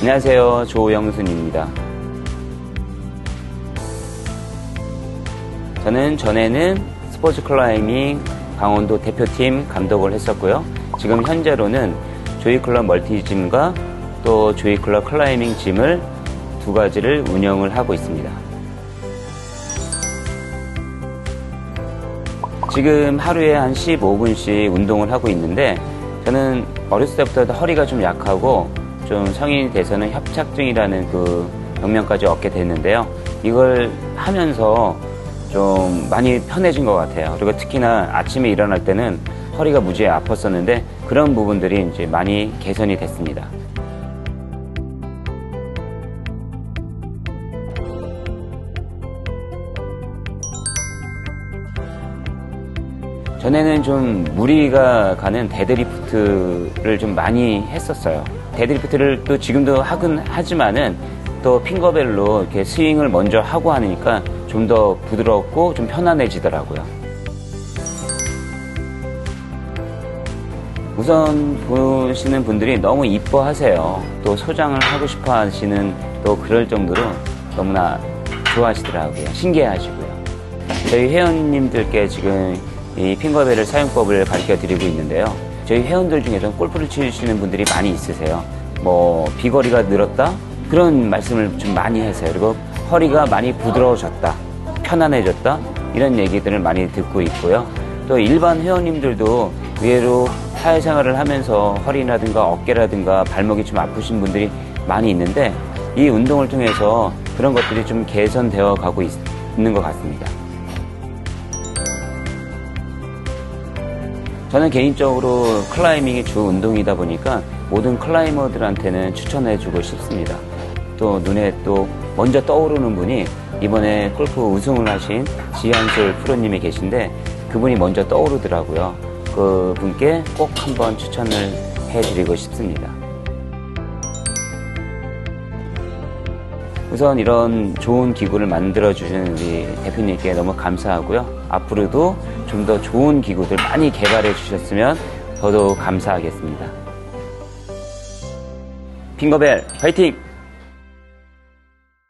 안녕하세요. 조영순입니다. 저는 전에는 스포츠 클라이밍 강원도 대표팀 감독을 했었고요. 지금 현재로는 조이클럽 멀티짐과 또 조이클럽 클라이밍 짐을 두 가지를 운영을 하고 있습니다. 지금 하루에 한 15분씩 운동을 하고 있는데 저는 어렸을 때부터 허리가 좀 약하고 좀 성인이 돼서는 협착증이라는 그 병명까지 얻게 됐는데요. 이걸 하면서 좀 많이 편해진 것 같아요. 그리고 특히나 아침에 일어날 때는 허리가 무지해 아팠었는데 그런 부분들이 이제 많이 개선이 됐습니다. 전에는 좀 무리가 가는 데드리프트를 좀 많이 했었어요. 데드리프트를 또 지금도 하긴 하지만은 또 핑거벨로 이렇게 스윙을 먼저 하고 하니까 좀 더 부드럽고 좀 편안해지더라고요. 우선 보시는 분들이 너무 이뻐하세요. 또 소장을 하고 싶어 하시는 또 그럴 정도로 너무나 좋아하시더라고요. 신기해하시고요. 저희 회원님들께 지금 이 핑거벨을 사용법을 가르쳐 드리고 있는데요. 저희 회원들 중에서 골프를 치시는 분들이 많이 있으세요. 뭐 비거리가 늘었다 그런 말씀을 좀 많이 하세요. 그리고 허리가 많이 부드러워졌다, 편안해졌다 이런 얘기들을 많이 듣고 있고요. 또 일반 회원님들도 의외로 사회생활을 하면서 허리라든가 어깨라든가 발목이 좀 아프신 분들이 많이 있는데 이 운동을 통해서 그런 것들이 좀 개선되어 가고 있, 있는 것 같습니다. 저는 개인적으로 클라이밍이 주 운동이다 보니까 모든 클라이머들한테는 추천해주고 싶습니다. 또 눈에 또 먼저 떠오르는 분이 이번에 골프 우승을 하신 지한솔 프로님이 계신데 그분이 먼저 떠오르더라고요. 그 분께 꼭 한번 추천을 해드리고 싶습니다. 우선 이런 좋은 기구를 만들어주신 우리 대표님께 너무 감사하고요. 앞으로도 좀 더 좋은 기구들 많이 개발해 주셨으면 더더욱 감사하겠습니다. 핑거벨 화이팅!